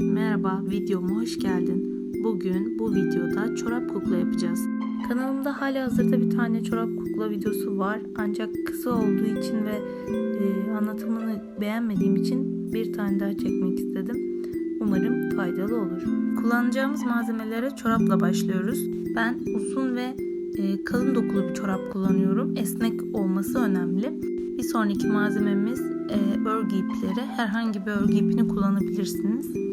Merhaba, videoma hoş geldin. Bugün bu videoda çorap kukla yapacağız. Kanalımda hala hazırda bir tane çorap kukla videosu var. Ancak kısa olduğu için ve e, anlatımını beğenmediğim için bir tane daha çekmek istedim. Umarım faydalı olur. Kullanacağımız malzemelere çorapla başlıyoruz. Ben uzun ve e, kalın dokulu bir çorap kullanıyorum. Esnek olması önemli. Bir sonraki malzememiz e, örgü ipleri. Herhangi bir örgü ipini kullanabilirsiniz.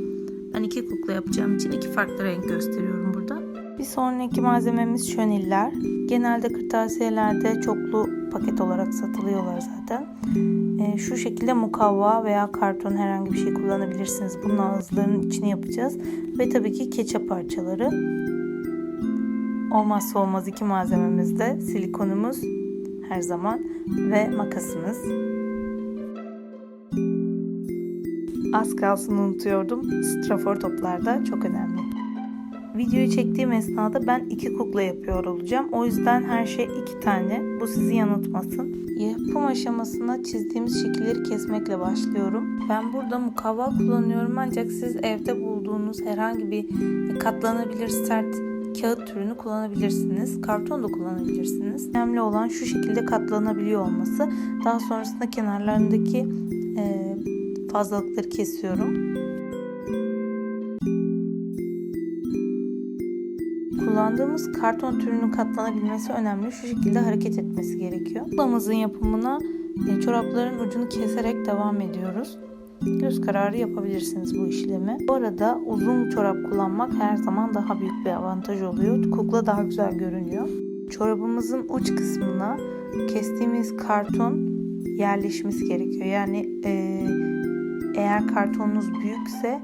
Ben iki kukla yapacağım için iki farklı renk gösteriyorum burada. Bir sonraki malzememiz şöniller. Genelde kırtasiyelerde çoklu paket olarak satılıyorlar zaten. E, şu şekilde mukavva veya karton herhangi bir şey kullanabilirsiniz. Bunun ağızlarının içini yapacağız. Ve tabii ki keçe parçaları. Olmazsa olmaz iki malzememiz de silikonumuz her zaman ve makasımız. Az kalsın unutuyordum. Strafor toplarda çok önemli. Videoyu çektiğim esnada ben iki kukla yapıyor olacağım. O yüzden her şey iki tane. Bu sizi yanıltmasın. Yapım aşamasında çizdiğimiz şekilleri kesmekle başlıyorum. Ben burada mukavva kullanıyorum ancak siz evde bulduğunuz herhangi bir katlanabilir sert kağıt türünü kullanabilirsiniz. Karton da kullanabilirsiniz. Önemli olan şu şekilde katlanabiliyor olması. Daha sonrasında kenarlarındaki fazlalıkları kesiyorum. Kullandığımız karton türünün katlanabilmesi önemli. Şu şekilde hareket etmesi gerekiyor. Kuklamızın yapımına e, çorapların ucunu keserek devam ediyoruz. Göz kararı yapabilirsiniz bu işlemi. Bu arada uzun çorap kullanmak her zaman daha büyük bir avantaj oluyor. Kukla daha güzel görünüyor. Çorabımızın uç kısmına kestiğimiz karton yerleşmesi gerekiyor. Yani e, eğer kartonunuz büyükse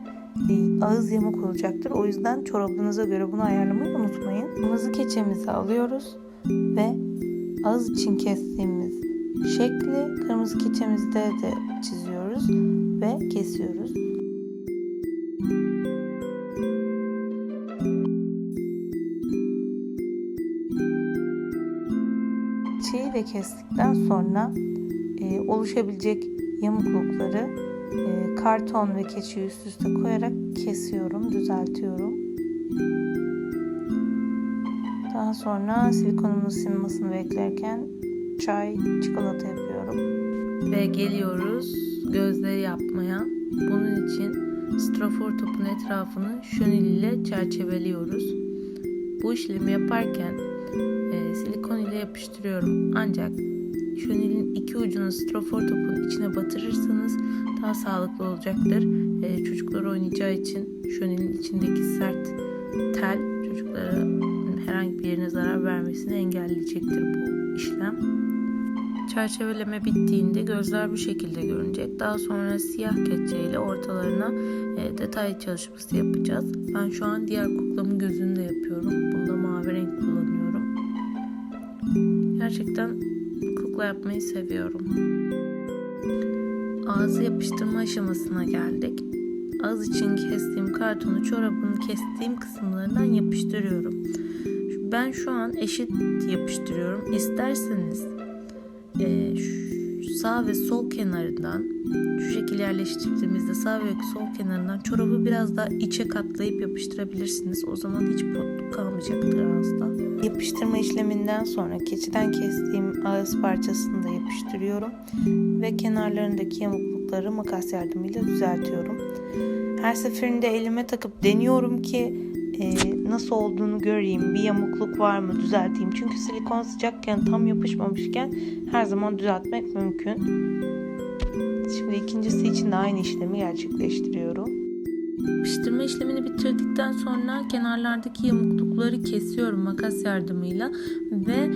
e, ağız yamuk olacaktır. O yüzden çorabınıza göre bunu ayarlamayı unutmayın. Kırmızı keçemizi alıyoruz ve ağız için kestiğimiz şekli kırmızı keçemizde de çiziyoruz ve kesiyoruz. Çiği de kestikten sonra e, oluşabilecek yamuklukları karton ve keçi üst üste koyarak kesiyorum, düzeltiyorum. Daha sonra silikonumun ısınmasını beklerken çay, çikolata yapıyorum. Ve geliyoruz gözleri yapmaya. Bunun için strafor topun etrafını şönil ile çerçeveliyoruz. Bu işlemi yaparken e, silikon ile yapıştırıyorum. Ancak şönilin iki ucunu strafor topun içine batırırsanız daha sağlıklı olacaktır. E, çocuklar oynayacağı için şönilin içindeki sert tel çocuklara herhangi bir yerine zarar vermesini engelleyecektir bu işlem. Çerçeveleme bittiğinde gözler bu şekilde görünecek. Daha sonra siyah keçe ile ortalarına e, detay çalışması yapacağız. Ben şu an diğer kuklamın gözünü de yapıyorum. Bunda mavi renk kullanıyorum. Gerçekten kukla yapmayı seviyorum. Ağzı yapıştırma aşamasına geldik. Ağız için kestiğim kartonu çorabın kestiğim kısımlarından yapıştırıyorum. Ben şu an eşit yapıştırıyorum. İsterseniz e, sağ ve sol kenarından şu şekilde yerleştirdiğimizde sağ ve sol kenarından çorabı biraz daha içe katlayıp yapıştırabilirsiniz. O zaman hiç potluk kalmayacaktır ağızda. Yapıştırma işleminden sonra keçiden kestiğim ağız parçasını da yapıştırıyorum ve kenarlarındaki yamuklukları makas yardımıyla düzeltiyorum. Her seferinde elime takıp deniyorum ki e, nasıl olduğunu göreyim, bir yamukluk var mı düzelteyim. Çünkü silikon sıcakken tam yapışmamışken her zaman düzeltmek mümkün. Şimdi ikincisi için de aynı işlemi gerçekleştiriyorum. Yapıştırma işlemini bitirdikten sonra kenarlardaki yamuklukları kesiyorum makas yardımıyla ve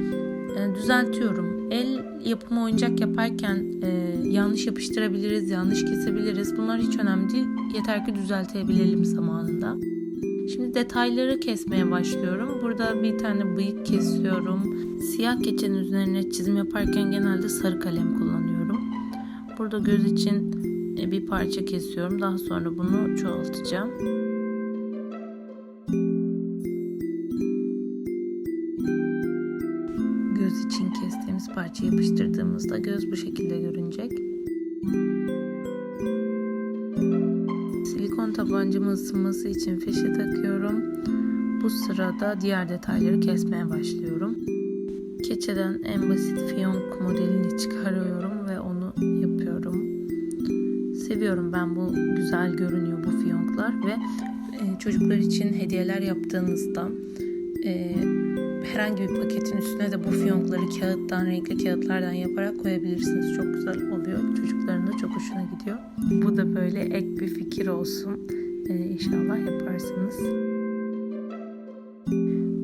e, düzeltiyorum. El yapımı oyuncak yaparken e, yanlış yapıştırabiliriz, yanlış kesebiliriz. Bunlar hiç önemli değil. Yeter ki düzeltebilelim zamanında. Şimdi detayları kesmeye başlıyorum. Burada bir tane bıyık kesiyorum. Siyah keçenin üzerine çizim yaparken genelde sarı kalem kullanıyorum. Burada göz için e, bir parça kesiyorum. Daha sonra bunu çoğaltacağım. Göz için kestiğimiz parçayı yapıştırdığımızda göz bu şekilde görünecek. Tabancamın ısınması için fişe takıyorum. Bu sırada diğer detayları kesmeye başlıyorum. Keçeden en basit fiyonk modelini çıkarıyorum ve onu yapıyorum. Seviyorum ben bu güzel görünüyor bu fiyonklar ve e, çocuklar için hediyeler yaptığınızda e, herhangi bir paketin üstüne de bu fiyonkları kağıttan, renkli kağıtlardan yaparak koyabilirsiniz. Çok güzel oluyor. Çocukların da çok hoşuna gidiyor. Bu da böyle ek bir fikir olsun. Ee, inşallah yaparsınız.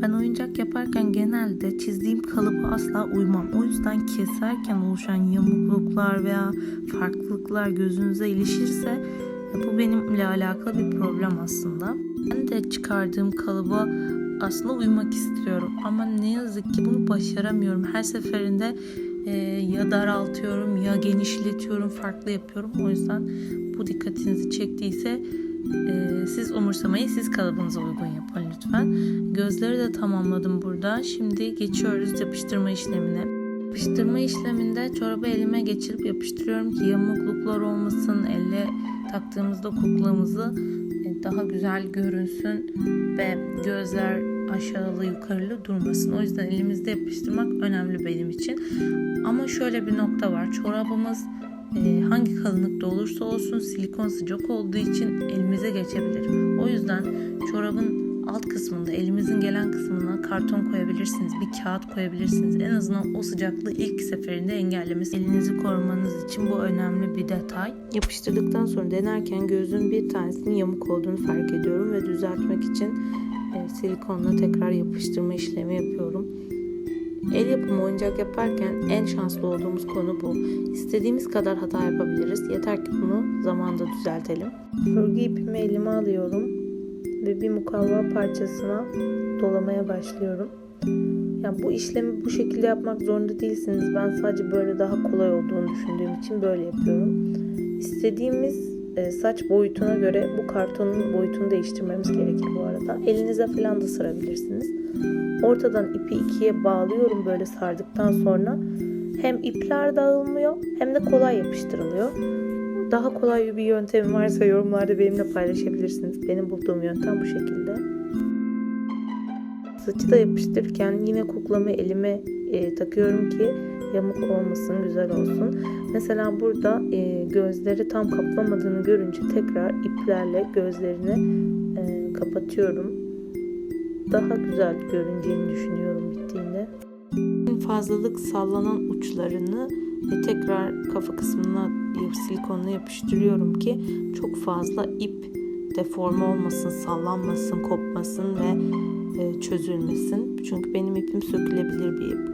Ben oyuncak yaparken genelde çizdiğim kalıba asla uymam. O yüzden keserken oluşan yamukluklar veya farklılıklar gözünüze ilişirse bu benimle alakalı bir problem aslında. Ben de çıkardığım kalıba aslında uymak istiyorum ama ne yazık ki bunu başaramıyorum. Her seferinde e, ya daraltıyorum ya genişletiyorum, farklı yapıyorum. O yüzden bu dikkatinizi çektiyse e, siz umursamayı siz kalıbınıza uygun yapın lütfen. Gözleri de tamamladım burada. Şimdi geçiyoruz yapıştırma işlemine. Yapıştırma işleminde çorabı elime geçirip yapıştırıyorum ki yamukluklar olmasın, elle taktığımızda kuklamızı daha güzel görünsün ve gözler aşağılı yukarılı durmasın. O yüzden elimizde yapıştırmak önemli benim için. Ama şöyle bir nokta var. Çorabımız e, hangi kalınlıkta olursa olsun silikon sıcak olduğu için elimize geçebilir. O yüzden çorabın alt kısmında elimizin gelen kısmına karton koyabilirsiniz, bir kağıt koyabilirsiniz. En azından o sıcaklığı ilk seferinde engellemesi. Elinizi korumanız için bu önemli bir detay. Yapıştırdıktan sonra denerken gözün bir tanesinin yamuk olduğunu fark ediyorum ve düzeltmek için e, silikonla tekrar yapıştırma işlemi yapıyorum. El yapımı oyuncak yaparken en şanslı olduğumuz konu bu. İstediğimiz kadar hata yapabiliriz. Yeter ki bunu zamanda düzeltelim. Örgü ipimi elime alıyorum ve bir mukavva parçasına dolamaya başlıyorum. Yani bu işlemi bu şekilde yapmak zorunda değilsiniz. Ben sadece böyle daha kolay olduğunu düşündüğüm için böyle yapıyorum. İstediğimiz e, saç boyutuna göre bu kartonun boyutunu değiştirmemiz gerekir bu arada. Elinize falan da sırabilirsiniz. Ortadan ipi ikiye bağlıyorum böyle sardıktan sonra. Hem ipler dağılmıyor hem de kolay yapıştırılıyor. Daha kolay bir yöntemi varsa yorumlarda benimle paylaşabilirsiniz. Benim bulduğum yöntem bu şekilde. Saçı da yapıştırırken yine kuklamı elime e, takıyorum ki yamuk olmasın, güzel olsun. Mesela burada e, gözleri tam kaplamadığını görünce tekrar iplerle gözlerini e, kapatıyorum. Daha güzel görüneceğini düşünüyorum bittiğinde. Fazlalık sallanan uçlarını ve tekrar kafa kısmına silikonla yapıştırıyorum ki çok fazla ip deforme olmasın, sallanmasın, kopmasın ve e, çözülmesin. Çünkü benim ipim sökülebilir bir ip.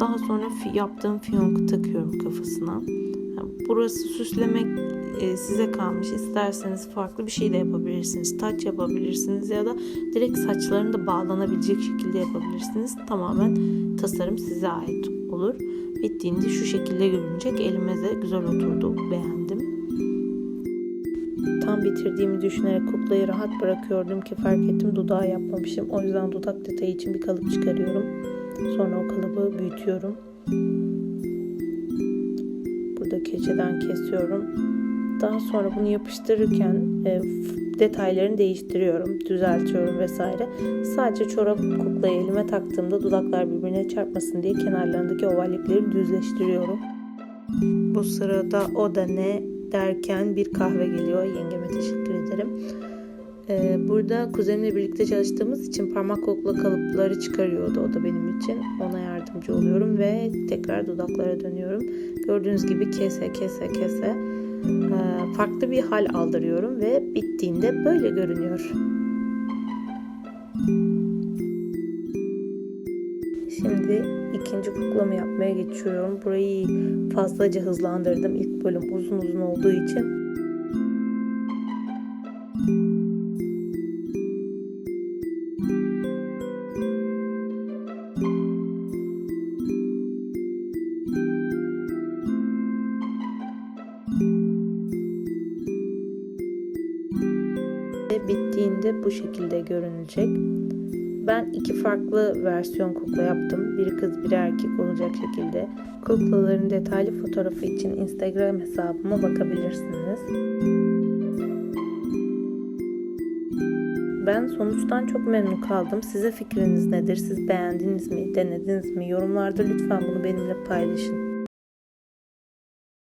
Daha sonra yaptığım fiyonku takıyorum kafasına. Burası süslemek e, size kalmış. İsterseniz farklı bir şey de yapabilirsiniz. Taç yapabilirsiniz ya da direkt saçlarını da bağlanabilecek şekilde yapabilirsiniz. Tamamen tasarım size ait olur. Bittiğinde şu şekilde görünecek. Elime de güzel oturdu. Beğendim. Tam bitirdiğimi düşünerek kuklayı rahat bırakıyordum ki fark ettim dudağı yapmamışım. O yüzden dudak detayı için bir kalıp çıkarıyorum. Sonra o kalıbı büyütüyorum. Burada keçeden kesiyorum. Daha sonra bunu yapıştırırken e, detaylarını değiştiriyorum, düzeltiyorum vesaire. Sadece çorap kuklayı elime taktığımda dudaklar birbirine çarpmasın diye kenarlarındaki ovallikleri düzleştiriyorum. Bu sırada o da ne derken bir kahve geliyor. Yengeme teşekkür ederim. Ee, burada kuzenimle birlikte çalıştığımız için parmak kokla kalıpları çıkarıyordu o da benim için. Ona yardımcı oluyorum ve tekrar dudaklara dönüyorum. Gördüğünüz gibi kese kese kese farklı bir hal aldırıyorum ve bittiğinde böyle görünüyor. Şimdi ikinci kuklama yapmaya geçiyorum. Burayı fazlaca hızlandırdım. İlk bölüm uzun uzun olduğu için. Görünecek. Ben iki farklı versiyon kukla yaptım. Biri kız biri erkek olacak şekilde. Kuklaların detaylı fotoğrafı için Instagram hesabıma bakabilirsiniz. Ben sonuçtan çok memnun kaldım. Size fikriniz nedir? Siz beğendiniz mi? Denediniz mi? Yorumlarda lütfen bunu benimle paylaşın.